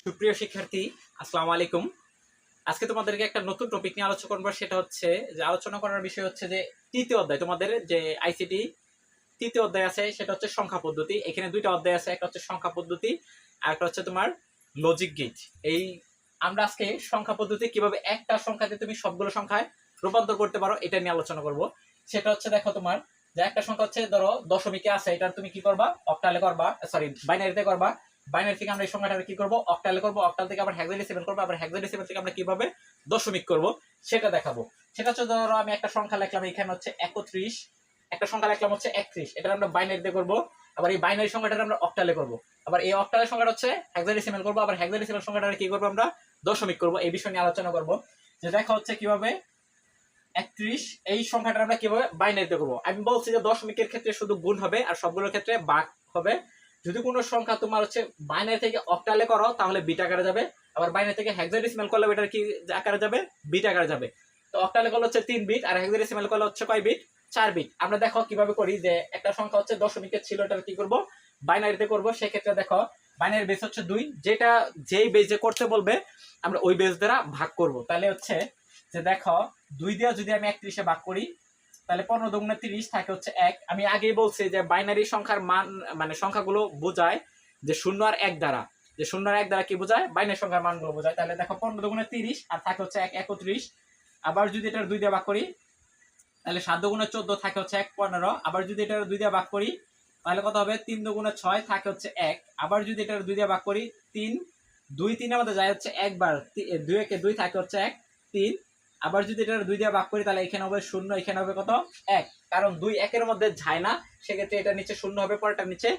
সুপ্রিয় শিক্ষার্থী, আসসালামু আলাইকুম। আজকে তোমাদেরকে একটা নতুন টপিক নিয়ে আলোচনা করব, সেটা হচ্ছে যে আলোচনা করার বিষয় হচ্ছে যে তৃতীয় অধ্যায়। তোমাদের যে আইসিটি তৃতীয় অধ্যায় আছে, সেটা হচ্ছে সংখ্যা পদ্ধতি। এখানে দুইটা অধ্যায় আছে, একটা হচ্ছে সংখ্যা পদ্ধতি, আর একটা হচ্ছে তোমার লজিক গেট এই আমরা আজকে সংখ্যা পদ্ধতি কীভাবে একটা সংখ্যাতে তুমি সবগুলো সংখ্যায় রূপান্তর করতে পারো, এটা নিয়ে আলোচনা করব। সেটা হচ্ছে দেখো তোমার, যে একটা সংখ্যা হচ্ছে ধরো দশমিকে আছে এটা তুমি কি করবা? অক্টালে করবা সরি বাইনারিতে করবা। বাইনারি থেকে আমরা এই সংখ্যাটা কি করব? অক্টালে করব। অক্টাল থেকে আবার হেক্সাডেসিমাল করব। আবার হেক্সাডেসিমাল থেকে আমরা কীভাবে দশমিক করব? সেটা দেখাবো। সেটা হচ্ছে ধরো আমি একটা সংখ্যা লিখলাম, এখানে হচ্ছে একত্রিশ। একটা সংখ্যা লিখলাম হচ্ছে একত্রিশ। এটা আমরা বাইনারিতে করব। আবার এই বাইনারি সংখ্যাটা আমরা অক্টালে করব। আবার এই অক্টালের সংখ্যাটা হচ্ছে হেক্সাডেসিমাল করব। আবার হেক্সাডেসিমাল সংখ্যাটা কি করব আমরা দশমিক করব। এই বিষয় নিয়ে আলোচনা করব। যে দেখা হচ্ছে কীভাবে একত্রিশ, এই সংখ্যাটা আমরা কীভাবে বাইনারিতে করব। আমি বলছি যে দশমিকের ক্ষেত্রে শুধু গুণ হবে আর সবগুলোর ক্ষেত্রে বাঘ হবে। যদি কোনো সংখ্যা তোমার হচ্ছে বাইনারি থেকে অক্টালে করো, তাহলে বিট আকারে যাবে। আবার বাইনারি থেকে হেক্সাডেসিমাল করলে এটার কি আকারে যাবে? বিট আকারে যাবে। তো অক্টালে করলে হচ্ছে তিন বিট আর হেক্সাডেসিমাল করলে হচ্ছে কয় বিট চার বিট আমরা দেখো কীভাবে করি যে একটা সংখ্যা হচ্ছে দশমিকের ছিল, এটার কি করব? বাইনারিতে করব। সেক্ষেত্রে দেখো বাইনারি বেস হচ্ছে দুই। যেটা যেই বেজে করতে বলবে, আমরা ওই বেস দ্বারা ভাগ করব। তাহলে হচ্ছে যে দেখো, দুই দিয়ে যদি আমি একত্রিশে ভাগ করি তাহলে পনেরো দুগুণে তিরিশ থাকে হচ্ছে এক। আমি আগেই বলছি যে বাইনারি সংখ্যার মান মানে সংখ্যাগুলো বোঝায় যে শূন্য আর এক দ্বারা। যে শূন্য আর এক দ্বারা কি বোঝায়? বাইনারি সংখ্যার মানগুলো বোঝায়। তাহলে দেখো পনেরো দুগুণে তিরিশ আর থাকে হচ্ছে এক, একত্রিশ। আবার যদি এটার দুই দিয়ে ভাগ করি, তাহলে সাত দুগুণে চোদ্দ থাকে হচ্ছে এক, পনেরো। আবার যদি এটার দুই দিয়ে ভাগ করি, তাহলে কত হবে? তিন দুগুণে ছয় থাকে হচ্ছে এক। আবার যদি এটার দুই দিয়ে ভাগ করি, তিন। দুই তিনের মধ্যে যায় হচ্ছে একবার। দুই একে দুই থাকে হচ্ছে এক। তিন। আবার যদি এটা দুই দিয়ে ভাগ করি, তাহলে এখানে হবে শূন্য, এখানে হবে কত? এক। কারণ দুই একের মধ্যে যায় না, সেক্ষেত্রে এটা নিচে শূন্য হবে পরেরটার নিচে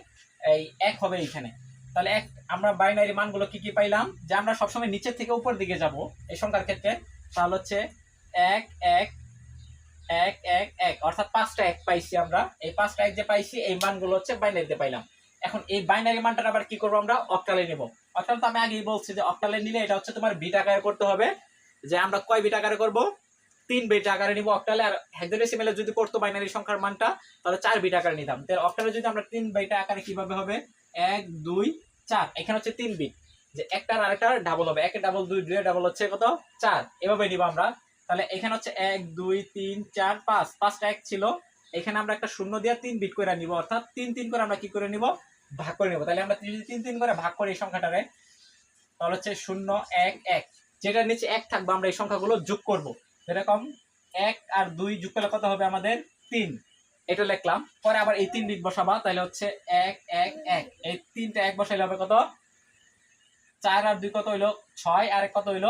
এই এক হবে এখানে। তাহলে এক, আমরা বাইনারি মানগুলো কি কি পাইলাম? যে আমরা সবসময় নিচের থেকে উপর দিকে যাব এই সংখ্যার ক্ষেত্রে, তাহলে হচ্ছে এক এক এক এক এক। অর্থাৎ পাঁচটা এক পাইছি আমরা। এই পাঁচটা এক যে পাইছি, এই মানগুলো হচ্ছে বাইনারিতে পাইলাম। এখন এই বাইনারি মানটা আবার কি করব আমরা? অক্টালে নেব। অর্থাৎ আমি আগেই বলছি যে অক্টালে নিলে এটা হচ্ছে তোমার বিট আকারে করতে হবে। যে আমরা কয় বিট আকারে করব? তিন বিট আকারে নিব অক্টালে। আর হেক্সাডেসিমেলে যদি করতো বাইনারি সংখ্যার মানটা, তাহলে চার বিট আকারে নিতাম। তাহলে অক্টালে যদি আমরা তিন বিট আকারে কীভাবে হবে? এক, দুই, চার। এখানে হচ্ছে তিন বিট। যে একটার আরেকটার ডাবল হবে। একের ডাবল দুই দুই ডাবল হচ্ছে কত? চার। এভাবে নিব আমরা। তাহলে এখানে হচ্ছে এক, দুই, তিন, চার, পাঁচ। পাঁচটা এক ছিল। এখানে আমরা একটা শূন্য দিয়ে তিন বিট করে নিব। অর্থাৎ তিন তিন করে আমরা কি করে নিব? ভাগ করে নিব। তাহলে আমরা তিন তিন করে ভাগ করি এই সংখ্যাটারে, তাহলে হচ্ছে শূন্য, এক এক। যেটার নিচে এক থাকবে, আমরা এই সংখ্যাগুলো যোগ করব। এরকম এক আর দুই যোগ করলে কত হবে আমাদের? তিন। এটা লিখলাম। পরে আবার এই তিন বিট বসাবা, তাহলে হচ্ছে এক এক এক। এই তিনটা এক বসাইলে হবে কত? চার আর দুই কত হইল? ছয়। আর এক কত হইল?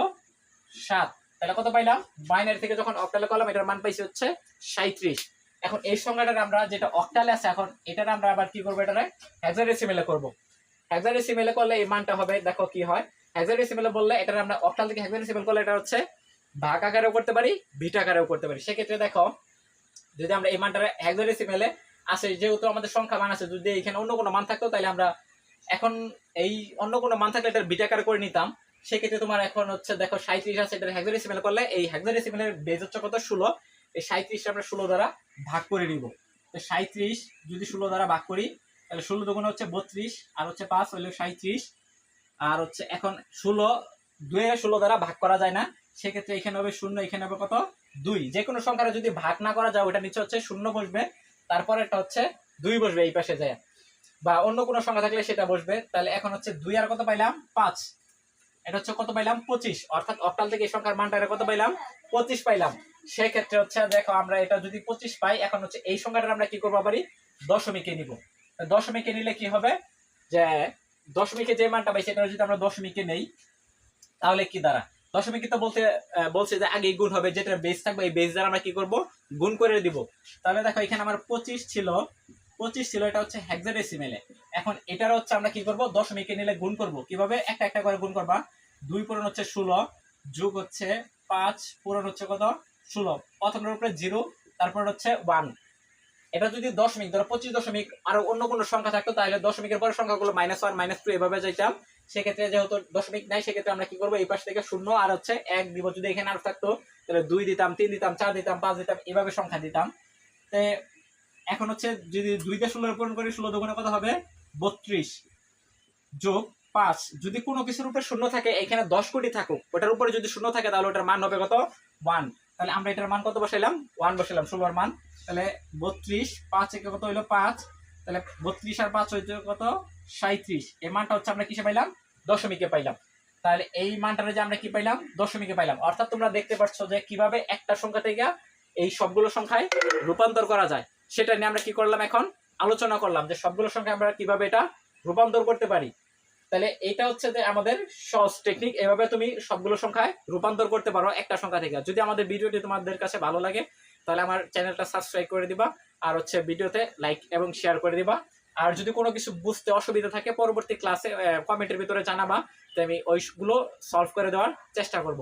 সাত। তাহলে কত পাইলাম? বাইনারি থেকে যখন অক্টালে করলাম, এটার মান পাইছি হচ্ছে সাঁত্রিশ এখন এই সংখ্যাটার আমরা যেটা অক্টালে আছে, এখন এটার আমরা আবার কি করব এটারে? হেক্সাডেসিমেলে করব। হেক্সাডেসিমেলে করলে এই মানটা হবে, দেখো কি হয়? হেক্সাডেসিমেলে বললে এটা আমরা অক্টাল থেকে হেক্সাডেসিমেল করলে এটা হচ্ছে ভাগ আকারেও করতে পারি, বিট আকারেও করতে পারি। সেক্ষেত্রে দেখো, যদি আমরা এই মানটা হেক্সাডেসিমেলে আসে যেহেতু আমাদের সংখ্যা মান আছে, যদি এখানে অন্য কোনো মান থাকতো, তাহলে আমরা এখন এই অন্য কোনো মান থাকলে এটার বিট আকারে করে নিতাম। সেক্ষেত্রে তোমার এখন হচ্ছে দেখো সাঁত্রিশ আছে এটা হেক্সাডেসিমেল করলে এই হেক্সাডেসিমেলের বেজ হচ্ছে কত? ষোলো। এই সাঁত্রিশটা আমরা ষোলো দ্বারা ভাগ করে নিব। তো সাঁত্রিশ যদি ষোলো দ্বারা ভাগ করি, তাহলে ষোলো দুগুণ হচ্ছে বত্রিশ, আর হচ্ছে পাঁচ হইলে সাঁত্রিশ আর হচ্ছে এখন ষোলো দুই ষোলো দ্বারা ভাগ করা যায় না। সেক্ষেত্রে এখানে হবে শূন্য, এখানে হবে কত? দুই। যে কোনো সংখ্যাটা যদি ভাগ না করা যায় ওটা নিচে হচ্ছে শূন্য বসবে। তারপরে একটা হচ্ছে দুই বসবে এই পাশে যায়। বা অন্য কোনো সংখ্যা থাকলে সেটা বসবে। তাহলে এখন হচ্ছে দুই আর কত পাইলাম? পাঁচ। এটা হচ্ছে কত পাইলাম? পঁচিশ। অর্থাৎ অক্টাল থেকে এই সংখ্যার মানটা কত পাইলাম? পঁচিশ পাইলাম। সেক্ষেত্রে হচ্ছে দেখো আমরা এটা যদি পঁচিশ পাই, এখন হচ্ছে এই সংখ্যাটা আমরা কি করব পারি দশমিকে নিব। দশমিকে নিলে কি হবে? যে দশমিকে যে মানটা পাই সেটা যদি আমরা দশমিকে নেই, তাহলে কি দ্বারা? দশমিকে তো বলতে বলছে যে আগে গুণ হবে যেটা বেস থাকবে, এই বেস দ্বারা আমরা কি করব? গুণ করে দিব। তাহলে দেখো, এখানে আমার পঁচিশ ছিল। পঁচিশ ছিল, এটা হচ্ছে হেক্সাডেসিমেলে এখন এটার হচ্ছে আমরা কি করব? দশমিকে নিলে গুণ করব। কীভাবে? একটা একটা করে গুণ করবা। দুই পূরণ হচ্ছে ষোলো, যোগ হচ্ছে পাঁচ, পূরণ হচ্ছে কত? ষোলো। প্রথমের উপরে জিরো তারপর হচ্ছে ওয়ান এটা যদি দশমিক, ধরো পঁচিশ দশমিক, আরও অন্য কোনো সংখ্যা থাকতো, তাহলে দশমিকের পরে সংখ্যাগুলো মাইনাস ওয়ান মাইনাস টু এভাবে যাইতাম। সেক্ষেত্রে যেহেতু দশমিক নাই, সেক্ষেত্রে আমরা কি করব? এই পাশ থেকে শূন্য আর হচ্ছে এক দিব। যদি এখানে আর থাকতো, তাহলে দুই দিতাম, তিন দিতাম, চার দিতাম, পাঁচ দিতাম, এভাবে সংখ্যা দিতাম। তে এখন হচ্ছে যদি দুইটা ষোলো পূরণ করি ষোলো দুগুণে কত হবে? বত্রিশ যোগ পাঁচ। যদি কোনো কিছুর উপরে শূন্য থাকে, এখানে দশ কোটি থাকুক, ওটার উপরে যদি শূন্য থাকে, তাহলে ওটার মান হবে কত? ওয়ান তাহলে আমরা এটার মান কত বসাইলাম? ওয়ান বসাইলাম, ষোলোর মান। তাহলে বত্রিশ, পাঁচ একে কত হইল পাঁচ? তাহলে বত্রিশ আর পাঁচ হইতে কত? সাঁত্রিশ এই মানটা হচ্ছে আমরা কিসে পাইলাম? দশমিকে পাইলাম। তাহলে এই মানটা যে আমরা কি পাইলাম? দশমিকে পাইলাম। অর্থাৎ তোমরা দেখতে পাচ্ছ যে কীভাবে একটা সংখ্যা থেকে এই সবগুলো সংখ্যায় রূপান্তর করা যায়। সেটা নিয়ে আমরা কি করলাম এখন? আলোচনা করলাম যে সবগুলো সংখ্যা আমরা কীভাবে এটা রূপান্তর করতে পারি। তাহলে এটা হচ্ছে যে আমাদের সহজ টেকনিক এভাবে তুমি সবগুলো সংখ্যায় রূপান্তর করতে পারো একটা সংখ্যা থেকে। যদি আমাদের ভিডিওটি তোমাদের কাছে ভালো লাগে, তাহলে আমার চ্যানেলটা সাবস্ক্রাইব করে দিবা, আর হচ্ছে ভিডিওতে লাইক এবং শেয়ার করে দিবা। আর যদি কোনো কিছু বুঝতে অসুবিধা থাকে, পরবর্তী ক্লাসে কমেন্টের ভিতরে জানাবা, তো আমি ওইগুলো সলভ করে দেওয়ার চেষ্টা করব।